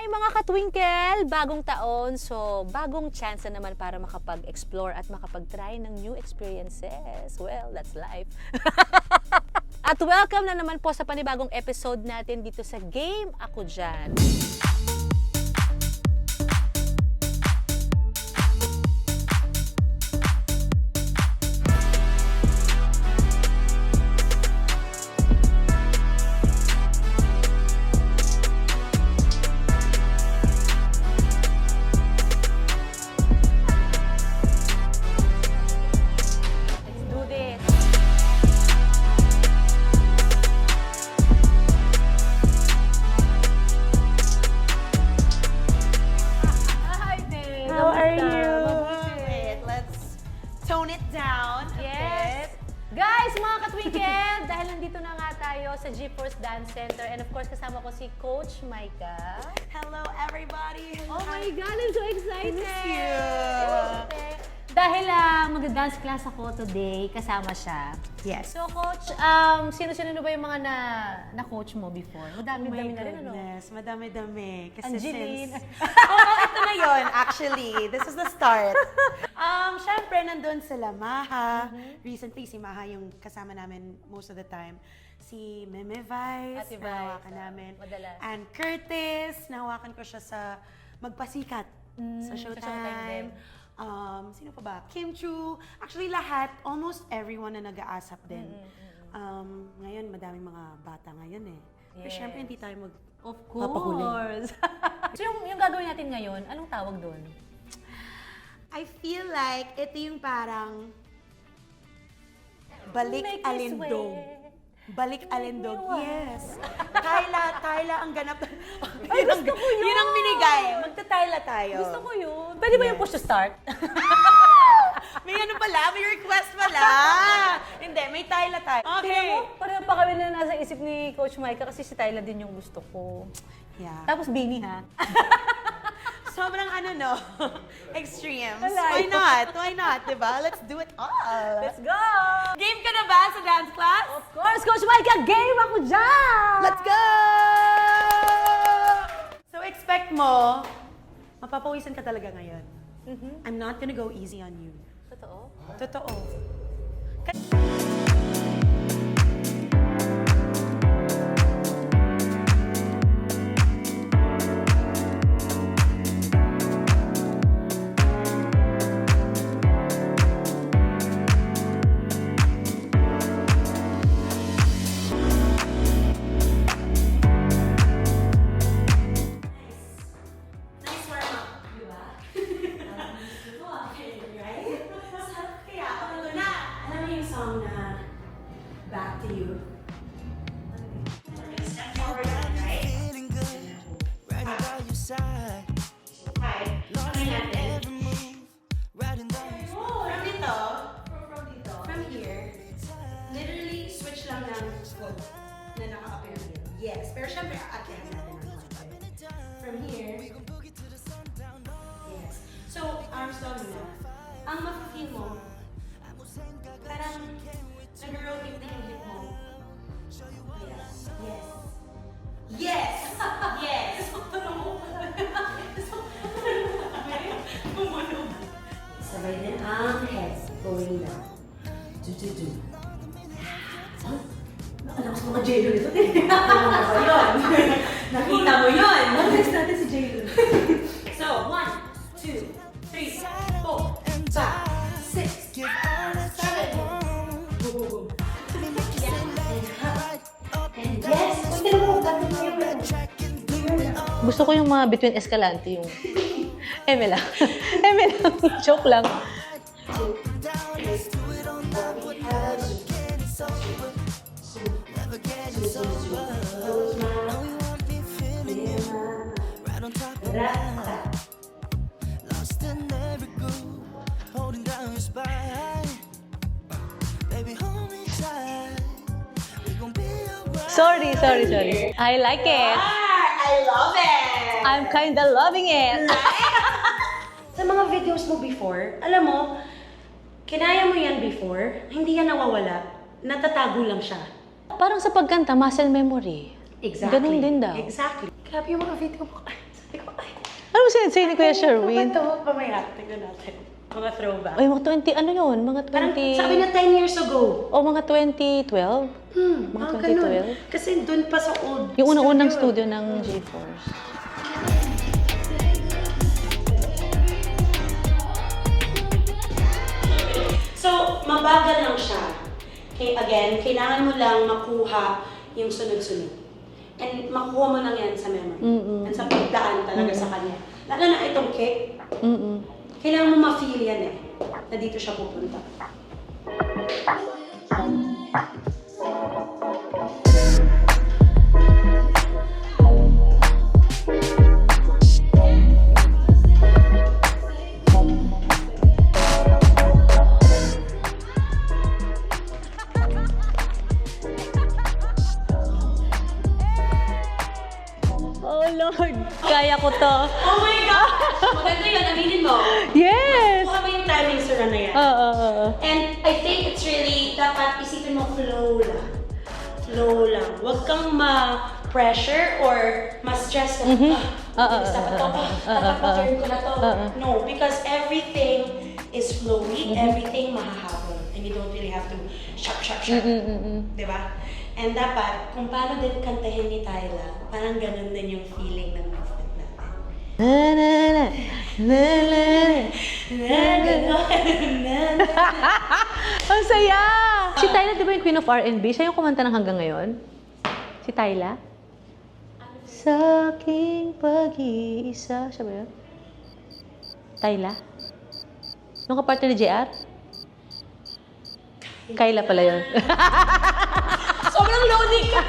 Hi mga katwinkle! Bagong taon, so bagong chance na naman para makapag-explore at makapag-try ng new experiences. Well, that's life. at welcome na naman po sa panibagong episode natin dito sa Game Ako Dyan. Tone it down Yes! Guys, mga katwinkle, dahil nandito na nga tayo sa GeForce Dance Center and of course kasama ko si Coach Micah. Hello, everybody. Oh my God, I'm so excited! miss you. Dahil ah, mag-dance class ako today, kasama siya. Yes. So, Coach, um, sino-sino na ba yung mga na, na-coach mo before? Oh Madami-dami my na rin, ano? madami-dami. Kasi Angeline. since... Oo, ito na yon actually. This is the start. Um, Siyempre, nandun sila Maha. Mm-hmm. Recently, si Maha yung kasama namin most of the time. Si Meme Vice, Ate Vice, nahawakan ah, namin. madalas. And Curtis, nahawakan ko siya sa Magpasikat sa Mm, sa Showtime din. Showtime. Um, sino pa ba? Kim Chu. Actually, lahat, almost everyone na nag-aasap din. Um, ngayon, madaming mga bata ngayon eh. Pero Yes. syempre, hindi tayo mag... Of course. so, yung, yung gagawin natin ngayon, anong tawag doon? I feel like ito yung parang balik Make me alindog. Balik Make me alindog, wet. yes. Tyla, Tyla ang ganap. Ay, yun, ang, gusto ko yun! yun ang binigay. Magta-Tyla tayo. Gusto ko yun. Pwede ba yung push to start? May ano pala, may request pala. Hindi, may Tyla tayo. Tingnan Okay. mo, pareho pa kami na nasa isip ni Coach Micah kasi si Tyla din yung gusto ko. Yeah. Tapos Bini ha? Sobrang ano no, extremes. Why not? Why not, diba? Let's do it all. Let's go! Game ka na ba sa dance class? Of course, Coach Micah, game ako dyan! Let's go! So expect mo, mapapawisan ka talaga ngayon. Mhm. I'm not gonna go easy on you. Totoo? Totoo. From here, literally switch lang ng scope na naka-appear here. Yes, pero syempre, aakyat natin ang konti. From here, yes. So, arms down na. Ang mafe-feel mo, parang nag-rotate J-Lo nito. Nakita mo ba yun? Nakita mo yun! Next natin si J-Lo. so, one, two, three, four, five, six, seven. feel like and up. And yes! Yung. Gusto ko yung mga between Escalante, yung... Eme lang. Eme lang. Joke lang. Down, right on top of mine. Lost in every groove, holding down your spine. Baby, hold me tight. We gon' be alright. Sorry, sorry, sorry. I like it. I love it! I'm kinda loving it. Sa mga videos mo before, alam mo, kinaya mo yan before, hindi yan nawawala. Natatago lang siya. Parang sa pagkanta, muscle memory. Exactly. Ganun din daw. Exactly. Grabe yung mga video mo. Sabi sensei ni Kuya Sherwin? Ito, pamaya, tignan natin. Mga throwback. Ay, mga 20, ano yun? Mga 20... Parang sabi na 10 years ago. O mga 2012? Hmm, Mga mga ganun. 2012? Kasi dun pa sa old Yung unang-unang studio. studio ng GeForce. So, mabagal lang siya. Okay, again, kailangan mo lang makuha yung sunod-sunod. And makuha mo lang yan sa memory. Mm-mm. And sa pagdaan talaga sa kanya. Lalo na itong cake, Mm-mm. kailangan mo ma-feel yan eh, na dito siya pupunta. Lord, kaya ko to. Oh my gosh! Maganda yun, aminin mo. Yes! Kuha mo yung timing sa na yan. Oo, oo, oo. And I think it's really, dapat isipin mo flow lang. Flow lang. Huwag kang ma-pressure or ma-stress na, Mhm. ah, Oo, bilis dapat ma-turn ko na to. oo. No, because everything is flowy, Mhm. everything mahahabol. And you don't really have to sharp, sharp, sharp. Mm-mm-mm. Di ba? And dapat, kung paano din kantahin ni Tyla, parang ganun din yung feeling ng movement natin. Na, na, na, na, na, na. Na, na, na. Ang saya! Si Tyla, di ba yung Queen of R&B? Siya yung kumanta ng hanggang ngayon? Si Tyla? Sa aking pag-iisa. Siya ba yun? Tyla? Yung kapartner ni JR? Kyla pala yun. Sobrang loading ka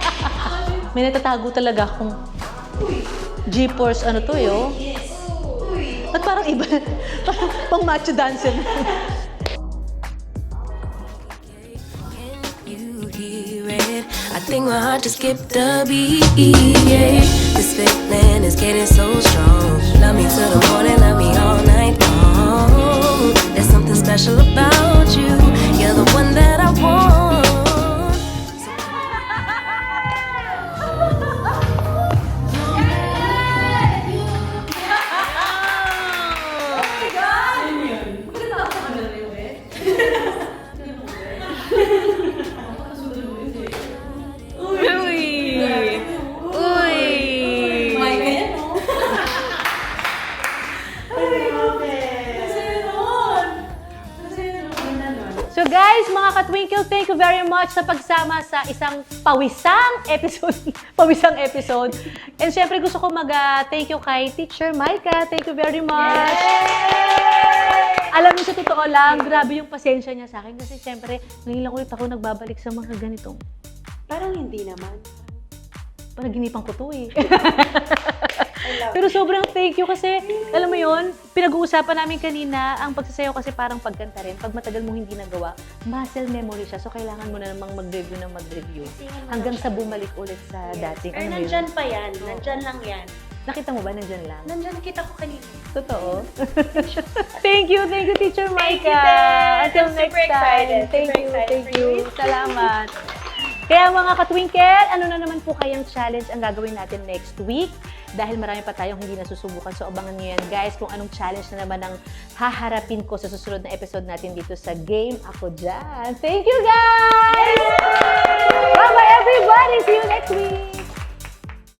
May natatago talaga akong G-Force ano to oh. Yes. Uy. At parang iba, parang pang macho dancer. you hear it? I think my heart just skipped a beat. Yeah. This feeling is getting so strong. Love me till the morning, love me So guys, mga ka-twinkle, thank you very much sa pagsama sa isang pawisang episode. pawisang episode. And syempre gusto ko mag-thank you kay Teacher Maika. Thank you very much. Alam niyo sa totoo lang, grabe yung pasensya niya sa akin kasi syempre, ngayon lang ulit ako nagbabalik sa mga ganitong Parang hindi naman. panaginipan ko to eh. Pero sobrang thank you kasi, alam mo yon pinag-uusapan namin kanina, ang pagsasayaw kasi parang pagkanta rin. Pag matagal mo hindi nagawa, muscle memory siya. So, kailangan mo na namang mag-review ng mag-review. Hanggang sa bumalik ulit sa dating. Or Ano yun? nandyan pa yan. Nandyan lang yan. Nakita mo ba? Nandyan lang. Nandyan kita ko kanina. Totoo. thank you, thank you, Teacher Thank Micah. you, Tess. Until I'm next super time. excited. Thank Super you, excited thank you. you. Salamat. Kaya mga katwinkle, ano na naman po kayang challenge ang gagawin natin next week? Dahil marami pa tayong hindi nasusubukan. So abangan nyo yan guys kung anong challenge na naman ang haharapin ko sa susunod na episode natin dito sa Game Ako Dyan. Thank you guys! Bye-bye everybody! See you next week!